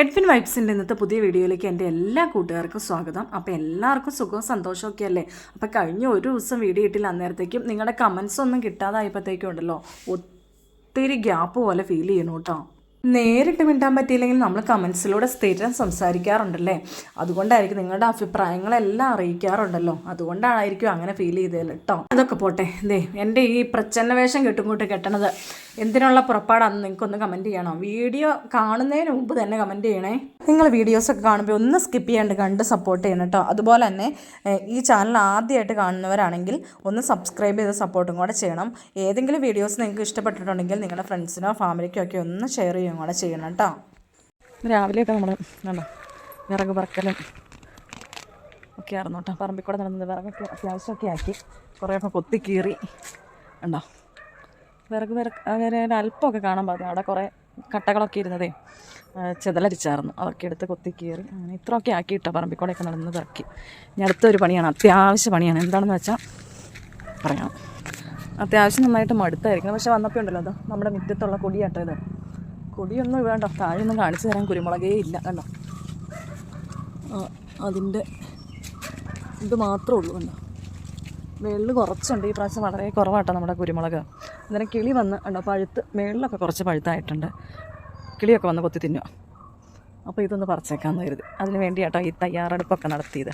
Edwin വൈബ്സിന്റെ ഇന്നത്തെ പുതിയ വീഡിയോയിലേക്ക് എന്റെ എല്ലാ കൂട്ടുകാർക്കും സ്വാഗതം. അപ്പോൾ എല്ലാവർക്കും സുഖവും സന്തോഷമൊക്കെ അല്ലേ? അപ്പോൾ കഴിഞ്ഞ ഒരു ദിവസം വീഡിയോ ഇട്ടില്ല അന്നേരത്തേക്കും നിങ്ങളുടെ കമൻസ് ഒന്നും കിട്ടാതായപ്പോഴത്തേക്കും ഉണ്ടല്ലോ. ഒത്തിരി ഗ്യാപ്പ് പോലെ ഫീൽ ചെയ്യണു കേട്ടോ. നേരിട്ട് മിണ്ടാൻ പറ്റിയില്ലെങ്കിൽ നമ്മൾ കമൻസിലൂടെ സ്ഥിരം സംസാരിക്കാറുണ്ടല്ലേ? അതുകൊണ്ടായിരിക്കും നിങ്ങളുടെ അഭിപ്രായങ്ങളെല്ലാം അറിയിക്കാറുണ്ടല്ലോ. അതുകൊണ്ടായിരിക്കും അങ്ങനെ ഫീൽ ചെയ്തത് കേട്ടോ അതൊക്കെ പോട്ടെ. ദേ എന്റെ ഈ പ്രച്ഛന്നവേഷം വേഷം കെട്ടുംകൂട്ട് കെട്ടണത് എന്തിനുള്ള പുറപ്പാടാണെന്ന് നിങ്ങൾക്കൊന്ന് കമന്റ് ചെയ്യണം? വീഡിയോ കാണുന്നതിന് മുമ്പ് തന്നെ കമന്റ് ചെയ്യണേ. നിങ്ങൾ വീഡിയോസൊക്കെ കാണുമ്പോൾ ഒന്ന് സ്കിപ്പ് ചെയ്യാണ്ട് കണ്ട് സപ്പോർട്ട് ചെയ്യണം കേട്ടോ അതുപോലെ തന്നെ ഈ ചാനൽ ആദ്യമായിട്ട് കാണുന്നവരാണെങ്കിൽ ഒന്ന് സബ്സ്ക്രൈബ് ചെയ്ത് സപ്പോർട്ടും കൂടെ ചെയ്യണം. ഏതെങ്കിലും വീഡിയോസ് നിങ്ങൾക്ക് ഇഷ്ടപ്പെട്ടിട്ടുണ്ടെങ്കിൽ നിങ്ങളുടെ ഫ്രണ്ട്സിനോ ഫാമിലിക്കോ ഒക്കെ ഒന്ന് ഷെയർ ചെയ്യുകയും കൂടെ ചെയ്യണം കേട്ടോ രാവിലെയൊക്കെ നമ്മൾ കണ്ടോ വിറക് പറക്കലും ഒക്കെ ആയിരുന്നു കേട്ടോ പറമ്പിൽ കൂടെ നടന്നത് വിറകൊക്കെ അത്യാവശ്യമൊക്കെ ആക്കി കുറേയൊക്കെ കൊത്തി കീറി ഉണ്ടോ വിറക് വിറക് അങ്ങനെ അല്പമൊക്കെ കാണാൻ പറഞ്ഞു അവിടെ കുറേ കട്ടകളൊക്കെ ഇരുന്നതേ ചെതലരിച്ചായിരുന്നു അതൊക്കെ എടുത്ത് കൊത്തി കീറി അങ്ങനെ ഇത്രയൊക്കെ ആക്കിയിട്ടോ ഇട്ടോ കൂടെയൊക്കെ നടന്ന് ഇറക്കി ഇനി അടുത്തൊരു പണിയാണ് അത്യാവശ്യ പണിയാണ്. എന്താണെന്ന് വെച്ചാൽ പറയാം. അത്യാവശ്യം നന്നായിട്ട് മടുത്തായിരിക്കണം പക്ഷെ വന്നപ്പോൾ ഉണ്ടല്ലോ അത് നമ്മുടെ മുറ്റത്തുള്ള കൊടിയാട്ടോ ഇത്. കൊടിയൊന്നും വേണ്ട താഴെയൊന്നും കാണിച്ചു തരാൻ കുരുമുളകേ ഇല്ല കണ്ടോ? അതിന്റെ ഇത് മാത്രമേ ഉള്ളൂ കണ്ടോ? വെള്ളി കുറച്ചുണ്ട് ഈ പ്രാവശ്യം വളരെ കുറവാട്ടോ നമ്മുടെ കുരുമുളക്. അന്നേരം കിളി വന്ന് ഉണ്ടോ പഴുത്ത് മേളിലൊക്കെ കുറച്ച് പഴുത്തായിട്ടുണ്ട്. കിളിയൊക്കെ വന്ന് കൊത്തി തിന്നുക അപ്പോൾ ഇതൊന്ന് പറിച്ചേക്കാമെന്ന് കരുതി. അതിന് വേണ്ടിയാട്ടോ ഈ തയ്യാറെടുപ്പൊക്കെ നടത്തിയത്.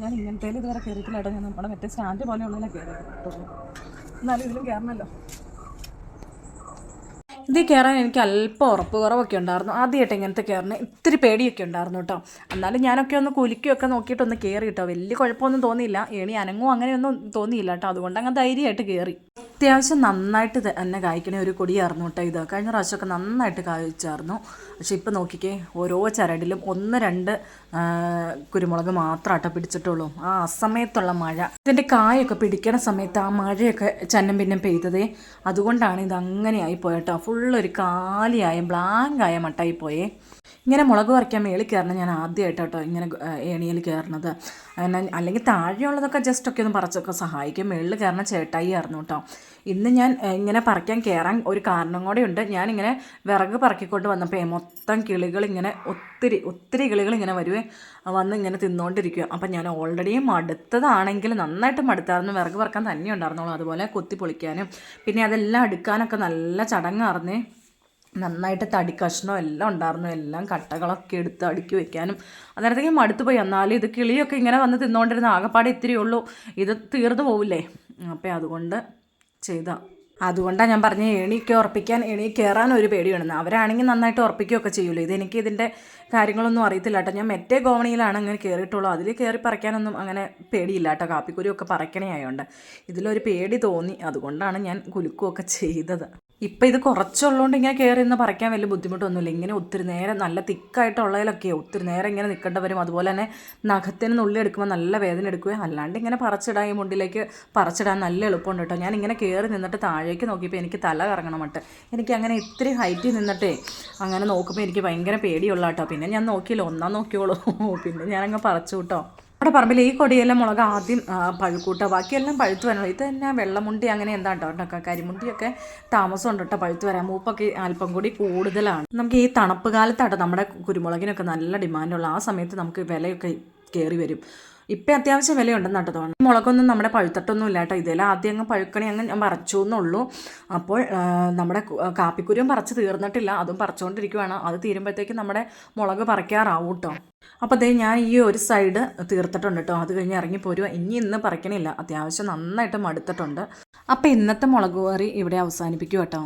ഞാൻ ഇങ്ങനത്തെ ഇതുവരെ കയറിയിട്ടില്ല കേട്ടോ. ഞാൻ നമ്മുടെ മറ്റേ സ്റ്റാൻഡ് പോലെയുള്ളതിനെ കയറിയിട്ടുള്ളൂ എന്നാലും ഇതിലും കയറണമല്ലോ ഇതിൽ കയറാൻ എനിക്ക് അല്പം ഉറപ്പ് കുറവൊക്കെ ഉണ്ടായിരുന്നു. ആദ്യമായിട്ട് ഇങ്ങനത്തെ കയറിന് ഇത്തിരി പേടിയൊക്കെ ഉണ്ടായിരുന്നു കേട്ടോ. എന്നാലും ഞാനൊക്കെ ഒന്ന് കുലുക്കിയൊക്കെ നോക്കിയിട്ടൊന്ന് കയറി കേട്ടോ. വലിയ കുഴപ്പമൊന്നും തോന്നിയില്ല. ഏണി അനങ്ങും അങ്ങനെയൊന്നും തോന്നിയില്ല കേട്ടോ. അതുകൊണ്ട് അങ്ങ് ധൈര്യമായിട്ട് കയറി അത്യാവശ്യം നന്നായിട്ട് തന്നെ കായ്ക്കണ ഒരു കൊടിയായിരുന്നു കേട്ടോ ഇത്. കഴിഞ്ഞ പ്രാവശ്യമൊക്കെ നന്നായിട്ട് കായ്ച്ചായിരുന്നു. പക്ഷെ ഇപ്പം നോക്കിക്കേ ഓരോ ചരടിലും ഒന്ന് രണ്ട് കുരുമുളക് മാത്രം മാത്രമാട്ടോ പിടിച്ചിട്ടുള്ളൂ. ആ അസമയത്തുള്ള മഴ. ഇതിന്റെ കായൊക്കെ പിടിക്കണ സമയത്ത് ആ മഴയൊക്കെ ചന്നം പിന്നം പെയ്തതേ അതുകൊണ്ടാണ് ഇത് അങ്ങനെയായി പോയട്ടോ ഫുള്ളൊരു കാലിയായ ബ്ലാങ്കായ മട്ടായി പോയേ. ഇങ്ങനെ മുളക് പറിക്കാൻ മേളിൽ കയറണം ഞാൻ ആദ്യമായിട്ട് കേട്ടോ ഇങ്ങനെ ഏണിയിൽ അങ്ങനെ അല്ലെങ്കിൽ താഴെയുള്ളതൊക്കെ ജസ്റ്റ് ഒക്കെ ഒന്ന് പറിച്ചൊക്കെ സഹായിക്കും. മേളിൽ കയറണ ചേട്ടായി ആയിരുന്നു കേട്ടോ ഇന്ന് ഞാൻ ഇങ്ങനെ പറിക്കാൻ കയറാൻ ഒരു കാരണം കൂടെ ഉണ്ട്. ഞാനിങ്ങനെ വിറക് പറക്കിക്കൊണ്ട് വന്നപ്പോൾ മൊത്തം കിളികൾ ഇങ്ങനെ ഒത്തിരി ഒത്തിരി കിളികൾ ഇങ്ങനെ വരുവേ വന്ന് ഇങ്ങനെ തിന്നുകൊണ്ടിരിക്കുക അപ്പം ഞാൻ ഓൾറെഡി മടുത്തതാണെങ്കിൽ നന്നായിട്ട് മടുത്തായിരുന്നു. വിറക് പറക്കാൻ തന്നെ ഉണ്ടായിരുന്നുള്ളൂ അതുപോലെ കൊത്തി പൊളിക്കാനും പിന്നെ അതെല്ലാം അടുക്കാനൊക്കെ നല്ല ചടങ്ങായിരുന്നേ. നന്നായിട്ട് തടി കഷ്ണം എല്ലാം ഉണ്ടായിരുന്നു. എല്ലാം കട്ടകളൊക്കെ എടുത്ത് അടുക്കി വെക്കാനും. അന്നേരത്തേക്ക് മടുത്തു പോയി. എന്നാലും ഇത് കിളിയൊക്കെ ഇങ്ങനെ വന്ന് തിന്നുകൊണ്ടിരുന്ന ആകപ്പാടെ ഇത്തിരി ഉള്ളൂ. ഇത് തീർന്നു പോവില്ലേ? അപ്പം അതുകൊണ്ട് ചെയ്ത അതുകൊണ്ടാണ് ഞാൻ പറഞ്ഞ എണീക്ക് ഉറപ്പിക്കാൻ എണി കയറാൻ ഒരു പേടിയാണെന്ന് അവരാണെങ്കിൽ നന്നായിട്ട് ഉറപ്പിക്കുകയൊക്കെ ചെയ്യുമല്ലോ. ഇതെനിക്ക് ഇതിന്റെ കാര്യങ്ങളൊന്നും അറിയത്തില്ല കേട്ടോ. ഞാൻ മറ്റേ ഗോവണിയിലാണ് അങ്ങനെ കയറിയിട്ടുള്ളൂ അതിൽ കയറി പറിക്കാനൊന്നും അങ്ങനെ പേടിയില്ല കേട്ടോ. കാപ്പിക്കുരുവൊക്കെ പറക്കണേ ആയതുകൊണ്ട് ഇതിലൊരു പേടി തോന്നി. അതുകൊണ്ടാണ് ഞാൻ കുലുക്കുകയൊക്കെ ചെയ്തത്. ഇപ്പം ഇത് കുറച്ചുള്ളതുകൊണ്ട് ഇങ്ങനെ കയറി നിന്ന് പറിക്കാൻ വലിയ ബുദ്ധിമുട്ടൊന്നുമില്ല. ഇങ്ങനെ ഒത്തിരി നേരം നല്ല തിക്കായിട്ടുള്ളതിലൊക്കെ ഒത്തിരി നേരം ഇങ്ങനെ നിൽക്കേണ്ടി വരും. അതുപോലെ തന്നെ നഖത്തിന് നുള്ളി എടുക്കുമ്പോൾ നല്ല വേദന എടുക്കുകയും അല്ലാണ്ട് ഇങ്ങനെ പറിച്ചിടാൻ ഈ മുണ്ടിലേക്ക് പറിച്ചിടാൻ നല്ല എളുപ്പമുണ്ട് കേട്ടോ. ഞാൻ ഇങ്ങനെ കയറി നിന്നിട്ട് താഴേക്ക് നോക്കിയപ്പോൾ എനിക്ക് തല കറങ്ങണം മട്ട് എനിക്ക് അങ്ങനെ ഇത്തിരി ഹൈറ്റിൽ നിന്നിട്ടേ അങ്ങനെ നോക്കുമ്പോൾ എനിക്ക് ഭയങ്കര പേടിയുള്ള കേട്ടോ. പിന്നെ ഞാൻ നോക്കിയില്ല ഒന്നാം നോക്കിയോളൂ. പിന്നെ ഞാനങ്ങ് പറിച്ചു കേട്ടോ. അവിടെ പറമ്പിൽ ഈ കൊടിയെല്ലാം മുളക് ആദ്യം പഴുക്കൂട്ടോ. ബാക്കിയെല്ലാം പഴുത്ത് വരണം. ഇത് തന്നെ വെള്ളമുണ്ടി അങ്ങനെ എന്താ കേട്ടോ കരിമുണ്ടിയൊക്കെ താമസം ഉണ്ട് കേട്ടോ പഴുത്ത് വരാൻ. മൂപ്പൊക്കെ അല്പം കൂടി കൂടുതലാണ്. നമുക്ക് ഈ തണുപ്പ് കാലത്താട്ടോ നമ്മുടെ കുരുമുളകിനൊക്കെ നല്ല ഡിമാൻഡുള്ള. ആ സമയത്ത് നമുക്ക് വിലയൊക്കെ കയറി വരും. ഇപ്പം അത്യാവശ്യം വിലയുണ്ടെന്ന് കേട്ടോ തോന്നുന്നു. മുളകൊന്നും നമ്മുടെ പഴുത്തട്ടൊന്നും ഇല്ല കേട്ടോ. ഇതെല്ലാം ആദ്യം അങ്ങ് പഴുക്കണേ അങ്ങ് ഞാൻ പറിച്ചു എന്നുള്ളൂ അപ്പോൾ നമ്മുടെ കാപ്പിക്കുരും പറിച്ച് തീർന്നിട്ടില്ല. അതും പറിച്ചുകൊണ്ടിരിക്കുവാണ് അത് തീരുമ്പോഴത്തേക്കും നമ്മുടെ മുളക് പറിക്കാറാവും കേട്ടോ. അപ്പോൾ അതേ ഞാൻ ഈ ഒരു സൈഡ് തീർത്തിട്ടുണ്ട് കേട്ടോ. അത് കഴിഞ്ഞ് ഇറങ്ങി പോരുക ഇനി ഇന്ന് പറിക്കണില്ല. അത്യാവശ്യം നന്നായിട്ട് മടുത്തിട്ടുണ്ട്. അപ്പോൾ ഇന്നത്തെ മുളക് കറി ഇവിടെ അവസാനിപ്പിക്കും കേട്ടോ.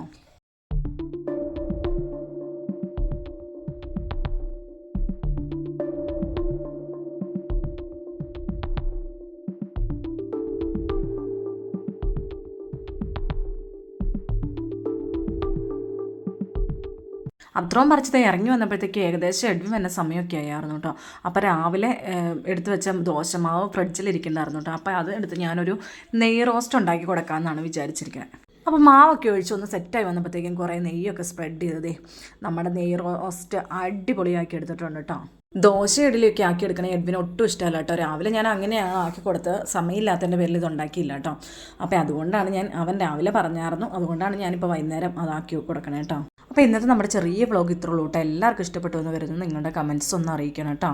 അത്രയും പറിച്ചത് ഇറങ്ങി വന്നപ്പോഴത്തേക്ക് ഏകദേശം എഡ്വിൻ വന്ന സമയമൊക്കെ ആയിരുന്നു കേട്ടോ. അപ്പോൾ രാവിലെ എടുത്ത് വെച്ച ദോശമാവ് ഫ്രിഡ്ജിലിരിക്കുന്നതായിരുന്നു കേട്ടോ. അപ്പോൾ അത് എടുത്ത് ഞാനൊരു നെയ്യ് റോസ്റ്റ് ഉണ്ടാക്കി കൊടുക്കാമെന്നാണ് വിചാരിച്ചിരിക്കുന്നത്. അപ്പോൾ മാവൊക്കെ ഒഴിച്ച് ഒന്ന് സെറ്റായി വന്നപ്പോഴത്തേക്കും കുറേ നെയ്യൊക്കെ സ്പ്രെഡ് ചെയ്തതേ. നമ്മുടെ നെയ്യ് റോസ്റ്റ് അടിപൊളിയാക്കി എടുത്തിട്ടുണ്ട് കേട്ടോ. ദോശ ഇഡലിയൊക്കെ ആക്കി എടുക്കണേ എഡ്വിന് ഒട്ടും ഇഷ്ടമല്ല കേട്ടോ. രാവിലെ ഞാൻ അങ്ങനെയാണ് ആക്കി കൊടുത്ത് സമയമില്ലാത്തതിന്റെ പേരിൽ ഇത് ഉണ്ടാക്കിയില്ല കേട്ടോ. അപ്പോൾ അതുകൊണ്ടാണ് ഞാൻ അവൻ രാവിലെ പറഞ്ഞായിരുന്നു. അതുകൊണ്ടാണ് ഞാനിപ്പോൾ വൈകുന്നേരം അതാക്കി കൊടുക്കണേ കേട്ടോ. അപ്പോൾ ഇന്നത്തെ നമ്മുടെ ചെറിയ വ്ളോഗ് ഇത്രയുള്ളൂ കേട്ടോ. എല്ലാവർക്കും ഇഷ്ടപ്പെട്ടു എന്ന് വരുന്നത് നിങ്ങളുടെ കമന്റ്സ് ഒന്ന് അറിയിക്കണം കേട്ടോ.